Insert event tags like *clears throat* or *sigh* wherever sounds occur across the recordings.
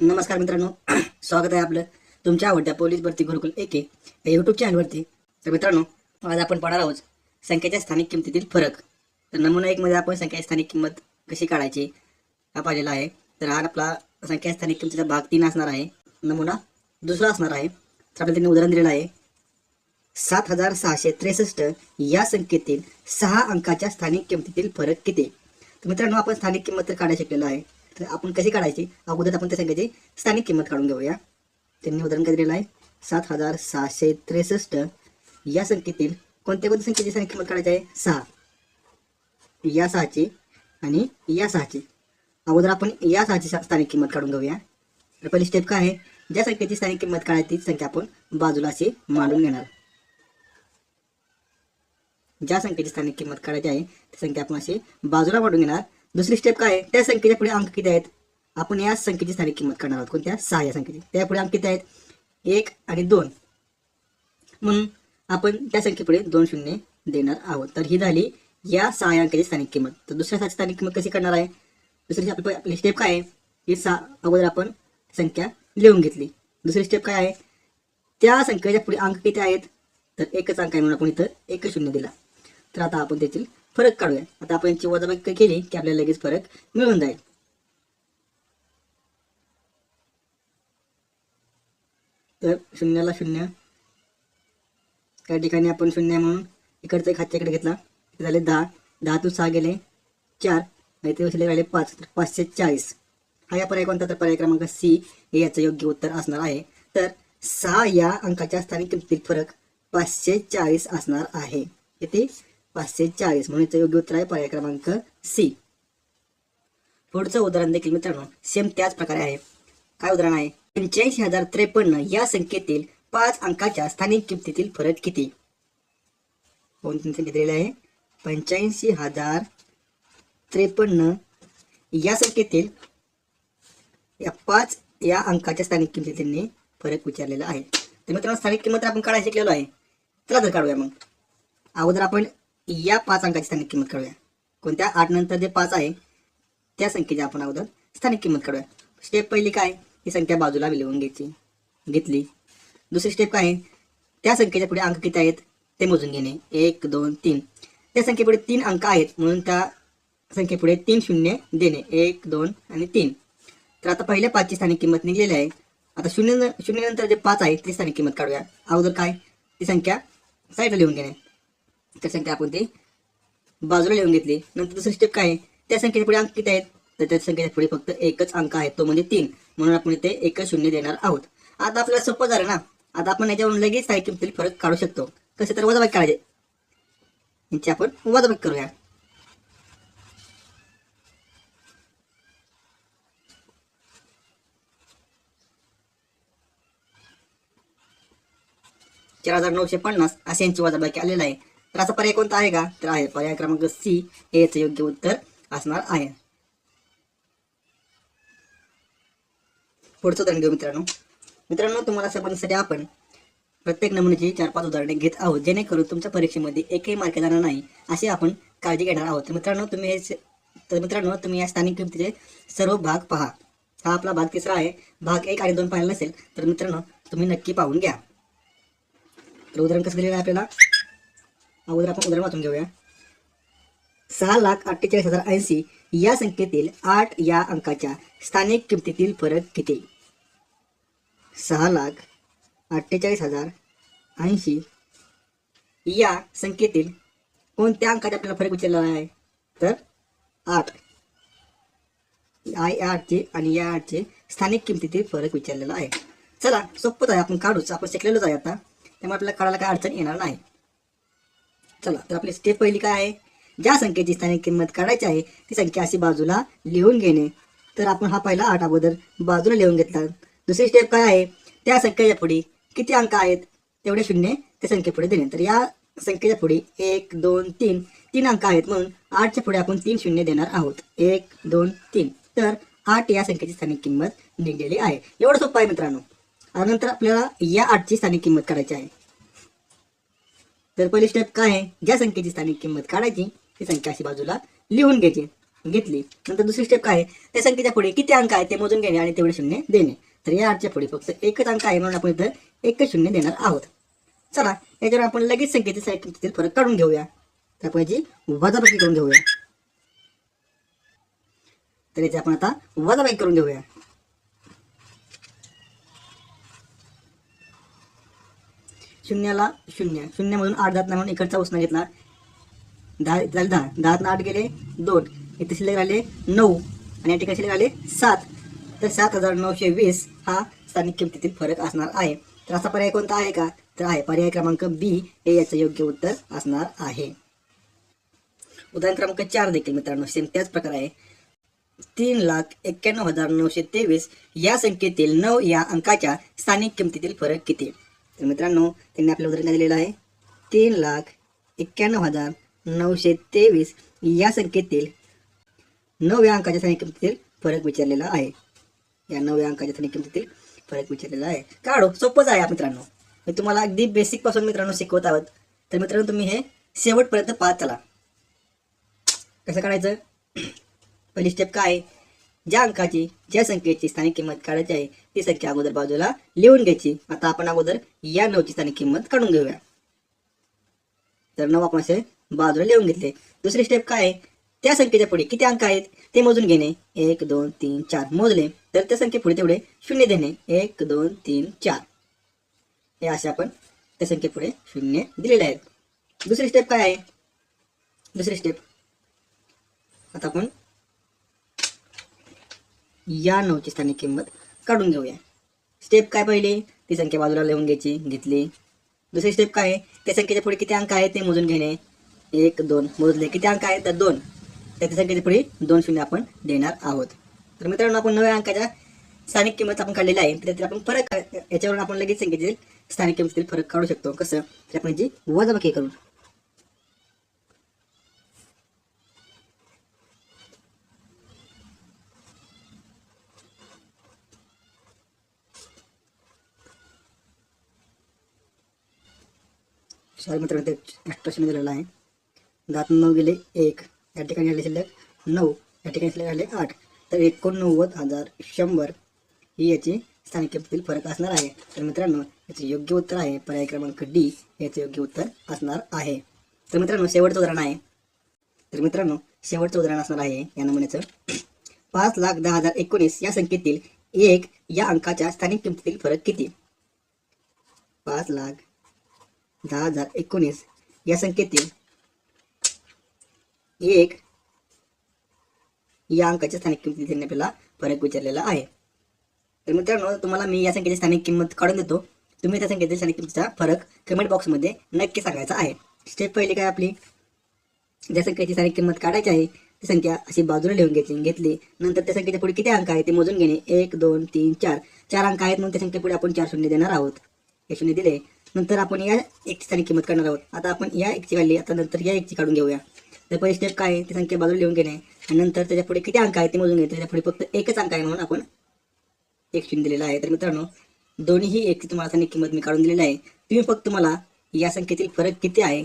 नमस्कार मित्रांनो. *clears throat* स्वागत आहे आपलं तुमच्या आवडत्या पोलीस भरती गुरुकुल एके या यूट्यूब चॅनलवरती तर मित्रांनो आज आपण पाहणार आहोत संख्येच्या स्थानिक किमतीतील फरक. तर नमुना एकमध्ये आपण संख्या स्थानिक किंमत कशी काढायची हा पाहिलेला आहे. तर हा आपला संख्या स्थानिक किमतीचा भाग तीन असणार आहे. नमुना दुसरा असणार आहे. तर आपल्याला त्यांनी उदाहरण दिलेलं आहे. सात हजार सहाशे त्रेसष्ट या संख्येतील सहा अंकाच्या स्थानिक किमतीतील फरक किती? तर मित्रांनो आपण स्थानिक किंमत तर काढायला शिकलेलो आहे. तर आपण कशी काढायची? अगोदर आपण त्या संख्येची स्थानिक किंमत काढून घेऊया. त्यांनी उदाहरण काय दिलेलं आहे सात हजार सहाशे त्रेसष्ट. या संख्येतील कोणत्या कोणत्या संख्येची स्थानिक किंमत काढायची आहे? सहा. या सहाची आणि या सहाची. अगोदर आपण या सहाची स्थानिक किंमत काढून घेऊया. तर पहिली स्टेप काय आहे? ज्या संख्येची स्थानिक किंमत काढायची ती संख्या आपण बाजूला अशी मांडून घेणार. ज्या संख्येची स्थानिक किंमत काढायची आहे ती संख्या आपण अशी बाजूला मांडून घेणार. दुसरी स्टेप काय आहे? त्या संख्येच्या पुढे अंक किती आहेत? आपण या संख्येची स्थानिक किंमत करणार आहोत. कोणत्या? सहा या संख्येची. त्या पुढे अंक किती आहेत? एक आणि दोन. म्हणून आपण त्या संख्येपुढे दोन शून्य देणार आहोत. तर ही झाली या सहा अंकाची स्थानिक किंमत. तर दुसऱ्या सहाची स्थानिक किंमत कशी करणार आहे? दुसरी आपली आपली स्टेप काय आहे? ही सहा अगोदर आपण संख्या लिहून घेतली. दुसरी स्टेप काय आहे? त्या संख्येच्या पुढे अंक किती आहेत? तर एकच अंक आहे म्हणून आपण इथं एक शून्य दिला. तर आता आपण त्याची फरक काढूया आता आपण यांची वजाबाकी केली की आपल्याला लगेच फरक मिळून जाईल. तर शून्याला शून्य. त्या ठिकाणी आपण शून्य म्हणून इकडचं एक घेतला. झाले दहा. दहा तू सहा गेले चार. आणि ते शिल्लक राहिले पाच. तर पाचशे चाळीस. हा या पर्याय कोणता? तर पर्याय क्रमांक सी. हे याचं योग्य उत्तर असणार आहे. तर सहा या अंकाच्या स्थानिक किमतीत फरक पाचशे चाळीस असणार आहे. किती पाचशे चाळीस म्हणून याचं योग्य उत्तर आहे पर्याय क्रमांक सी पुढचं उदाहरण देखील मित्रांनो सेम त्याच प्रकारे आहे काय उदाहरण आहे पंच्याऐंशी हजार त्रेपन्न या संख्येतील पाच अंकाच्या स्थानिक किमतीतील फरक किती कोणती संख्या दिलेली आहे पंच्याऐंशी हजार त्रेपन्न या संख्येतील या पाच या अंकाच्या स्थानिक किमतीत त्यांनी फरक विचारलेला आहे तर मित्रांनो स्थानिक किंमत आपण काढायला शिकलेलो आहे चला तर काढूया मग अगोदर आपण या पाच अंकाची स्थानिक किंमत काढूया कोणत्या आठ नंतर जे पाच आहे त्या संख्येची आपण अगोदर स्थानिक किंमत काढूया स्टेप पहिली काय? ही संख्या बाजूला लिहून घ्यायची. घेतली. दुसरी स्टेप काय? आहे त्या संख्येच्या पुढे अंक किती आहेत ते मोजून घेणे. एक दोन तीन. त्या संख्येपुढे तीन अंक आहेत म्हणून त्या संख्येपुढे तीन शून्य देणे. एक दोन आणि तीन. तर आता पहिल्या पाचची स्थानिक किंमत निघलेली आहे. आता शून्य शून्यनंतर जे पाच आहे ती स्थानिक किंमत काढूया. अगोदर काय? ती संख्या साईडला लिहून घेणे. त्या संख्या आपण ती बाजूला लिहून घेतली. नंतर दुसरी स्टेप काय आहे? त्या संख्येच्या पुढे अंक किती आहेत? तर त्या संख्येच्या पुढे फक्त एकच अंक आहे तो म्हणजे तीन. म्हणून आपण इथे एकच शून्य देणार आहोत. आता आपल्याला सोपं झालं ना? आता आपण याच्यावरून लगेच काही किमतीतील फरक काढू शकतो. कसे तर वजाबाकी काढायचे. यांची आपण वजाबाकी करूया. चार हजार नऊशे पन्नास असे यांची वजाबाकी आलेला आहे. तर असा पर्याय कोणता आहे का? तर आहे. पर्याय क्रमांक सी हे याचं योग्य उत्तर असणार आहे. पुढचं उदाहरण घेऊ मित्रांनो. मित्रांनो तुम्हाला समजण्यासाठी आपण प्रत्येक नमुन्याची चार पाच उदाहरणे घेत आहोत. जेणेकरून तुमच्या परीक्षेमध्ये एकही मार्क जाणार नाही अशी आपण काळजी घेणार आहोत. तर मित्रांनो तुम्ही हे तर मित्रांनो तुम्ही या स्थानिक किमतीचे सर्व भाग पहा. हा आपला भाग तिसरा आहे. भाग एक आणि दोन पाहिला नसेल तर मित्रांनो तुम्ही नक्की पाहून घ्या. तर उदाहरण कसं दिलेलं आहे आपल्याला? अगोदर आपण उदाहरण वाचून घेऊया. सहा लाख अठ्ठेचाळीस हजार ऐंशी या संख्येतील आठ या अंकाच्या स्थानिक किमतीतील फरक किती? सहा लाख अठ्ठेचाळीस हजार ऐंशी या संख्येतील कोणत्या अंकाचा आपल्याला फरक विचारलेला आहे? तर आठ. आय आठचे आणि या आठचे स्थानिक किमतीतील फरक विचारलेला आहे. चला सोपंच आहे. आपण काढूच. आपण शिकलेलोच आहे आता. त्यामुळे आपल्याला काढायला काय अडचण येणार नाही. चला तर आपली स्टेप पहिली काय आहे? ज्या संख्येची स्थानिक किंमत काढायची आहे ती संख्या अशी बाजूला लिहून घेणे. तर आपण हा पहिला आठ अगोदर बाजूला लिहून घेतला. दुसरी स्टेप काय आहे? त्या संख्येच्या पुढे किती अंक आहेत? तेवढे शून्य त्या संख्येपुढे देणे. तर या संख्येच्या पुढे एक दोन तीन तीन अंक आहेत म्हणून आठच्या पुढे आपण तीन शून्य देणार आहोत. एक दोन तीन. तर आठ या संख्येची स्थानिक किंमत निघलेली आहे. एवढं सोपं आहे मित्रांनो. नंतर आपल्याला या आठची स्थानिक किंमत करायची आहे. तर पहिली स्टेप काय आहे? ज्या संख्येची स्थानिक किंमत काढायची ती संख्या अशी बाजूला लिहून घ्यायची घेतली. नंतर दुसरी स्टेप काय आहे? त्या संख्येच्या पुढे किती अंक आहे ते मोजून घेणे आणि तेवढे शून्य देणे. तर या आठच्या पुढे फक्त एकच अंक आहे म्हणून आपण इथं एकच शून्य देणार आहोत. चला याच्यावर आपण लगेच संख्येचे संख्येतील फरक काढून घेऊया. तर आपण याची वजाबाकी करून घेऊया. तर याची आपण आता वजाबाकी करून घेऊया. शून्याला शून्य. शून्यामधून आठ जात नाही म्हणून इकडचा उष्ण घेतला. दहा झाले दहा. दहात आठ गेले दोन. इथे शिल्लक राहिले नऊ. आणि या ठिकाणी शिल्लक राहिले सात. तर सात हजार नऊशे वीस हा स्थानिक किमतीतील फरक असणार आहे. तर असा पर्याय कोणता आहे का? तर आहे. पर्याय क्रमांक बी हे याचं योग्य उत्तर असणार आहे. उदाहरण क्रमांक चार देखील मित्रांनो सेम त्याच प्रकार आहे. तीन लाख एक्क्याण्णव हजार नऊशे तेवीस या संख्येतील नऊ या अंकाच्या स्थानिक किमतीतील फरक किती? तर मित्रांनो त्यांनी आपल्या उदाहरण दिलेलं आहे तीन लाख एक्क्याण्णव हजार नऊशे तेवीस या संख्येतील नवव्या अंकाच्या संख्येतील किमतीतील फरक विचारलेला आहे. या नवव्या अंकाच्या स्थानिक किमतीतील फरक विचारलेला आहे. काढो सोपंच आहे मित्रांनो. मी तुम्हाला अगदी बेसिकपासून मित्रांनो शिकवत आहोत. तर मित्रांनो तुम्ही हे शेवटपर्यंत पाहत चला. कसं काढायचं? *clears throat* पहिली स्टेप काय आहे? ज्या अंकाची ज्या संख्येची स्थानिक किंमत काढायची आहे ती संख्या अगोदर बाजूला लिहून घ्यायची. आता आपण अगोदर या नऊची स्थानिक किंमत काढून घेऊया. तर नऊ आपण असे बाजूला लिहून घेतले. दुसरी स्टेप काय आहे? त्या संख्येच्या पुढे किती अंक आहेत? ते मोजून घेणे. एक दोन तीन चार. मोजले. तर त्या संख्ये पुढे तेवढे शून्य देणे. एक दोन तीन चार. हे असे आपण त्या संख्येपुढे शून्य दिलेले आहेत. दुसरी स्टेप काय आहे? दुसरी स्टेप आता आपण या नऊची स्थानिक किंमत काढून घेऊया. स्टेप काय पहिली? ती संख्या बाजूला लिहून घ्यायची घेतली. दुसरी स्टेप काय? आहे त्या संख्येच्या पुढे किती अंक आहेत ते मोजून घेणे. एक दोन. मोजले किती अंक आहेत? तर दोन. त्या संख्येच्या पुढे दोन शून्य आपण देणार आहोत. तर मित्रांनो आपण नव्या अंकाच्या स्थानिक किंमत आपण काढलेली आहे. तर त्यातील आपण फरक याच्यावरून आपण लगेच संख्येतील स्थानिक किंमतीतील फरक काढू शकतो. कसं? तर आपण जी वजाबाकी करून. सॉरी मित्रांनो ते एक्स्ट्रा दिलेलं आहे. दात नऊ गेले एक. या ठिकाणी आले शिल्लक नऊ. या ठिकाणी शिल्लक आले आठ. तर एकोणनव्वद हजार शंभर ही याची स्थानिक किमतीतील फरक असणार आहे. तर मित्रांनो याचे योग्य उत्तर आहे. पर्याय क्रमांक डी याचे योग्य उत्तर असणार आहे. तर मित्रांनो शेवटचं उदाहरण आहे. तर मित्रांनो शेवटचं उदाहरण असणार आहे. या नमुन्याचं *clears throat* पाच लाख दहा हजार एकोणीस या संख्येतील एक या अंकाच्या स्थानिक किमतीतील फरक किती? पाच लाख दहा हजार एकोणीस. या संख्येतील एक या अंकाच्या स्थानिक किमतीतील आपल्याला फरक विचारलेला आहे. तर मित्रांनो तुम्हाला मी या संख्येची स्थानिक किंमत काढून देतो. तुम्ही त्या संख्येतील स्थानिक किंमतीचा फरक कमेंट बॉक्समध्ये नक्की सांगायचा आहे. स्टेप पहिली काय आपली? ज्या संख्येची स्थानिक किंमत काढायची आहे ती संख्या अशी बाजूला लिहून घेतली घेतली. नंतर त्या संख्येच्या पुढे किती अंक आहे ते मोजून घेणे. एक दोन तीन चार. चार अंक आहेत म्हणून त्या संख्येपुढे आपण चार शून्य देणार आहोत. हे शून्य दिले. नंतर आपण या एकची स्थानिक किंमत काढणार आहोत. आता आपण या एकची काढली आता नंतर या एकची काढून घेऊया. तर पहिली स्टेप काय आहे? ती संख्या बाजूला लिहून घेणे. आणि नंतर त्याच्या पुढे किती अंक आहे ते मोजून घेणे त्याच्या पुढे फक्त एकच अंक आहे म्हणून आपण एक शून्य दिलेला आहे. तर मित्रांनो दोन्हीही एकची तुम्हाला स्थानिक किंमत मी काढून दिलेली आहे. तुम्ही फक्त मला या संख्येतील फरक किती आहे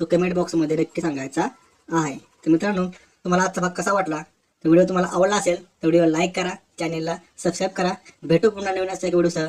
तो कमेंट बॉक्समध्ये नक्की सांगायचा आहे. तर मित्रांनो तुम्हाला आजचा भाग कसा वाटला? तर व्हिडिओ तुम्हाला आवडला असेल तर व्हिडिओ लाईक करा चॅनेलला सबस्क्राईब करा. भेटू पुन्हा नवीन असेल एक व्हिडिओसह